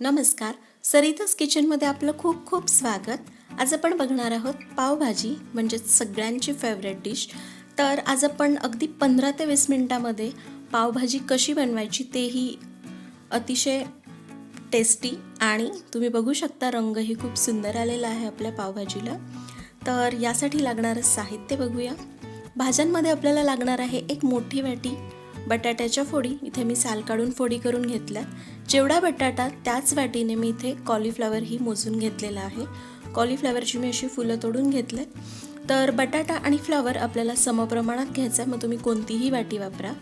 नमस्कार सरिताच किचनमध्ये आपलं खूप खूप स्वागत. आज आपण बघणार आहोत पावभाजी म्हणजेच सगळ्यांची फेवरेट डिश तर आज आपण अगदी पंधरा ते वीस मिनटामध्ये पावभाजी कशी बनवायची तेही अतिशय टेस्टी आणि तुम्ही बघू शकता रंगही खूप सुंदर आलेला आहे आपल्या पावभाजीला. तर यासाठी लागणारं साहित्य बघूया. भाज्यांमध्ये आपल्याला लागणार आहे एक मोठी वाटी बटाट्याच्या फोडी इथे मी साल काढून फोडी करून घेतल्यात जेवढा बटाटा त्याच वाटीने मी इथे कॉलीफ्लॉवर ही मोजून घेतलेला आहे. कॉलीफ्लॉवरची मी अशी फुलं तोडून घेतले तर बटाटा आणि फ्लॉवर आपल्याला समप्रमाणात घ्यायचा मग तुम्ही कोणतीही वाटी वापरा.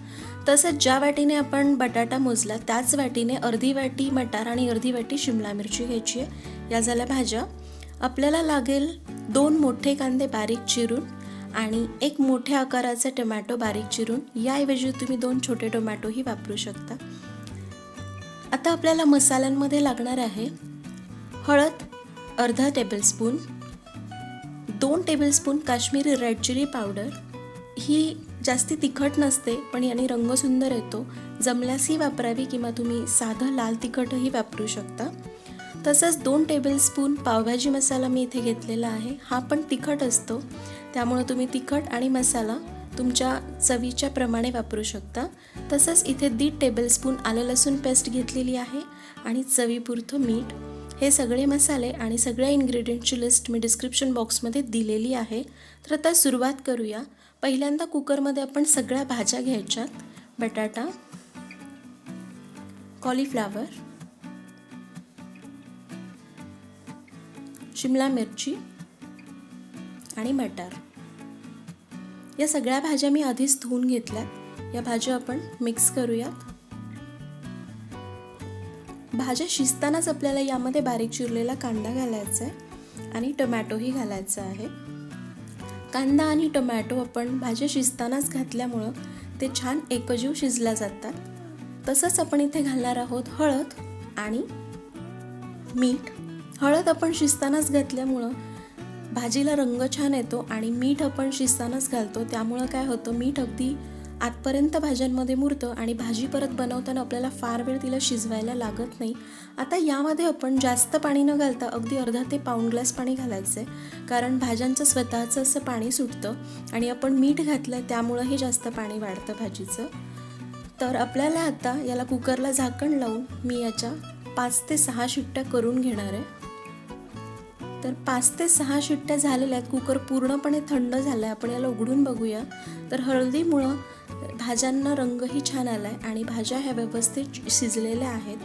तसंच ज्या वाटीने आपण बटाटा मोजला त्याच वाटीने अर्धी वाटी मटार आणि अर्धी वाटी शिमला मिरची घ्यायची आहे. या झाल्या भाज्या. आपल्याला लागेल दोन मोठे कांदे बारीक चिरून. आणि एक मोठ्या आकाराचं टोमॅटो बारीक चिरून याऐवजी तुम्ही दोन छोटे टोमॅटोही वापरू शकता. आता आपल्याला मसाल्यांमध्ये लागणार आहे हळद अर्धा टेबलस्पून दोन tablespoon Kashmiri red chilli powder. ही जास्ती तिखट नसते पण याने रंग सुंदर येतो. जमल्यास ही वापरावी किंवा तुम्ही साधं लाल तिखटही वापरू शकता. तसंच दोन टेबलस्पून पावभाजी मसाला मी इथे घेतलेला आहे. हा पण तिखट असतो. त्यामुळं तुम्ही तिखट आणि मसाला तुमच्या चवीच्या प्रमाणे वापरू शकता. तसंच इथे दीड टेबलस्पून आलं लसूण पेस्ट घेतलेली आहे आणि चवीपुरतं मीठ. हे सगळे मसाले आणि सगळ्या इन्ग्रेडियंटची लिस्ट मी डिस्क्रिप्शन बॉक्समध्ये दिलेली आहे. तर आता सुरुवात करूया. पहिल्यांदा कुकरमध्ये आपण सगळ्या भाज्या घ्यायच्यात. बटाटा कॉलीफ्लावर शिमला मिरची आणि मटार. या सगळ्या भाज्या मी आधीच धुवून घेतल्यात. या भाज्या आपण मिक्स करूयात. भाज्या शिजतानाच आपल्याला यामध्ये बारीक चिरलेला कांदा घालायचा आहे आणि टोमॅटोही घालायचा आहे. कांदा आणि टोमॅटो आपण भाज्या शिजतानाच घातल्यामुळं ते छान एकजीव शिजल्या जातात. तसंच आपण इथे घालणार आहोत हळद आणि मीठ. हळद आपण शिजतानाच घातल्यामुळं भाजीला रंग छान येतो आणि मीठ आपण शिजतानाच घालतो. त्यामुळं काय होतं मीठ अगदी आतपर्यंत भाज्यांमध्ये मुरतं आणि भाजी परत बनवताना आपल्याला फार वेळ तिला शिजवायला लागत नाही. आता यामध्ये आपण जास्त पाणी न घालता अगदी अर्धा ते पाऊण ग्लास पाणी घालायचं आहे कारण भाज्यांचं स्वतःचं असं पाणी सुटतं आणि आपण मीठ घातलं आहे त्यामुळं हे जास्त पाणी वाढतं भाजीचं. तर आपल्याला आता याला कुकरला झाकण लावून मी याच्या पाच ते सहा शिट्ट्या करून घेणार आहे. तर पाच ते सहा शिट्ट्या झालेल्या आहेत. कुकर पूर्णपणे थंड झाला आहे आपण याला उघडून बघूया. तर हळदीमुळं भाज्यांना रंगही छान आला आहे आणि भाज्या ह्या व्यवस्थित शिजलेल्या आहेत.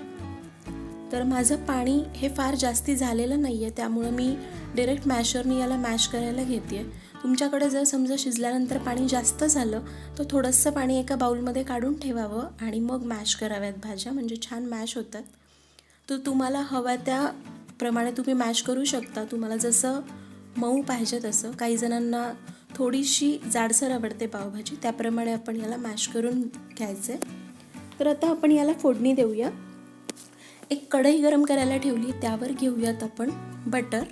तर माझं पाणी हे फार जास्ती झालेलं नाही आहे त्यामुळं मी डिरेक्ट मॅशरनी याला मॅश करायला घेते तुमच्याकडे जर समजा शिजल्यानंतर पाणी जास्त झालं तर थोडंसं पाणी एका बाउलमध्ये काढून ठेवावं आणि मग मॅश कराव्यात भाज्या. म्हणजे छान मॅश होतात. तर तुम्हाला हव्या त्या प्रमाणे तुम्ही मॅश करू शकता. तुम्हाला जसं मऊ पाहिजे तसं. काही जणांना थोडीशी जाडसर आवडते पावभाजी. त्याप्रमाणे आपण याला मॅश करून घ्यायचं. आहे तर आता आपण याला फोडणी देऊया. एक कढई गरम करायला ठेवली. त्यावर घेऊयात आपण बटर.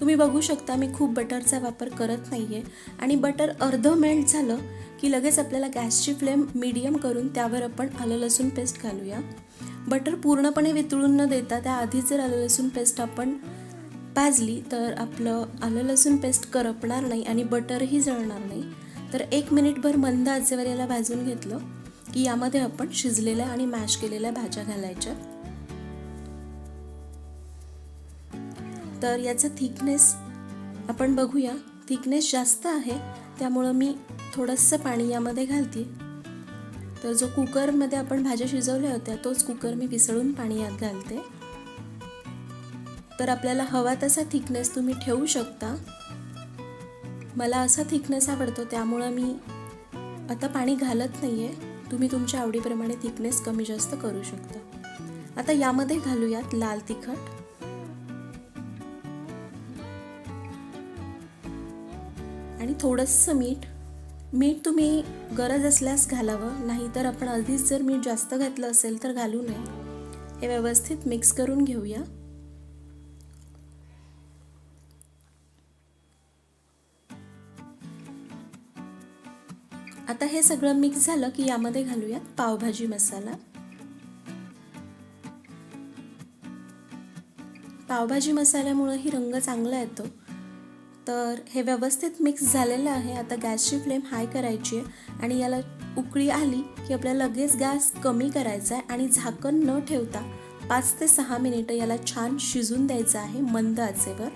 तुम्ही बघू शकता मी खूप बटरचा वापर करत नाही आहे आणि बटर अर्धं मेल्ट झालं की लगेच आपल्याला गॅसची फ्लेम मीडियम करून त्यावर आपण आलं लसूण पेस्ट घालूया. बटर पूर्णपणे वितळून न देता त्या आधीच जर आलं लसूण पेस्ट आपण भाजली तर आपलं आलं लसूण पेस्ट करपणार नाही आणि बटरही जळणार नाही. तर एक मिनिटभर मंद आचेवर याला भाजून घेतलं की यामध्ये आपण शिजलेल्या आणि मॅश केलेल्या भाज्या घालायच्या. तर याचा थिकनेस आपण बघूया. थिकनेस जास्त आहे त्यामुळं मी थोडंसं पाणी यामध्ये घालते. तर जो कुकरमध्ये आपण भाज्या शिजवल्या होत्या तोच कुकर मी विसळून पाणी यात घालते. तर आपल्याला हवा तसा थिकनेस तुम्ही ठेवू शकता. मला असा थिकनेस आवडतो त्यामुळं मी आता पाणी घालत नाही आहे तुम्ही तुमच्या आवडीप्रमाणे थिकनेस कमी जास्त करू शकता. आता यामध्ये घालूयात लाल तिखट. आणि थोडंसं मीठ. मीठ तुम्ही गरज असल्यास घालावं नाहीतर आपण आधीच जर मीठ जास्त घातलं असेल तर घालू नये. हे व्यवस्थित मिक्स करून घेऊया. आता हे सगळं मिक्स झालं की यामध्ये घालूयात पावभाजी मसाला. पावभाजी मसाल्यामुळं ही रंग चांगला येतो. तर हे व्यवस्थित मिक्स झालेलं आहे. आता गॅसची फ्लेम हाय करायची आहे आणि याला उकळी आली की आपल्याला लगेच गॅस कमी करायचा आहे आणि झाकण न ठेवता पाच ते सहा मिनिटं याला छान शिजून द्यायचं आहे मंद आचेवर.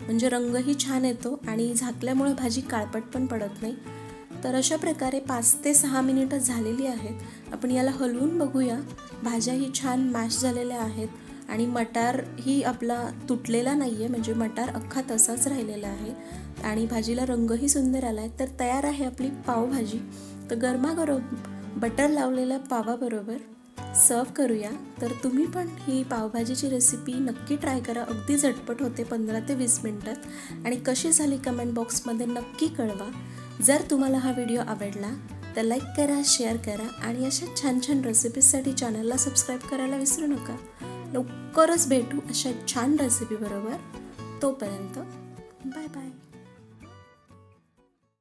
म्हणजे रंगही छान येतो आणि झाकल्यामुळे भाजी काळपट पण पडत नाही. तर अशा प्रकारे पाच ते सहा मिनिटं झालेली आहेत. आपण याला हलवून बघूया. भाज्याही छान मॅश झालेल्या आहेत. आणि मटार ही आपला तुटलेला नाही आहे म्हणजे मटार अख्खा तसाच राहिलेला आहे आणि भाजीला रंगही सुंदर आला आहे तर तयार आहे आपली पावभाजी तर गरमागरम बटर लावलेल्या पावाबरोबर सर्व करूया. तर तुम्ही पण ही पावभाजीची रेसिपी नक्की ट्राय करा. अगदी झटपट होते पंधरा ते वीस मिनटात. आणि कशी झाली कमेंट बॉक्समध्ये नक्की कळवा. जर तुम्हाला हा व्हिडिओ आवडला तर लाईक करा शेअर करा आणि अशा छान छान रेसिपीजसाठी चॅनलला सबस्क्राईब करायला विसरू नका. लवकरच भेटू अशा छान रेसिपीबरोबर तोपर्यंत बाय बाय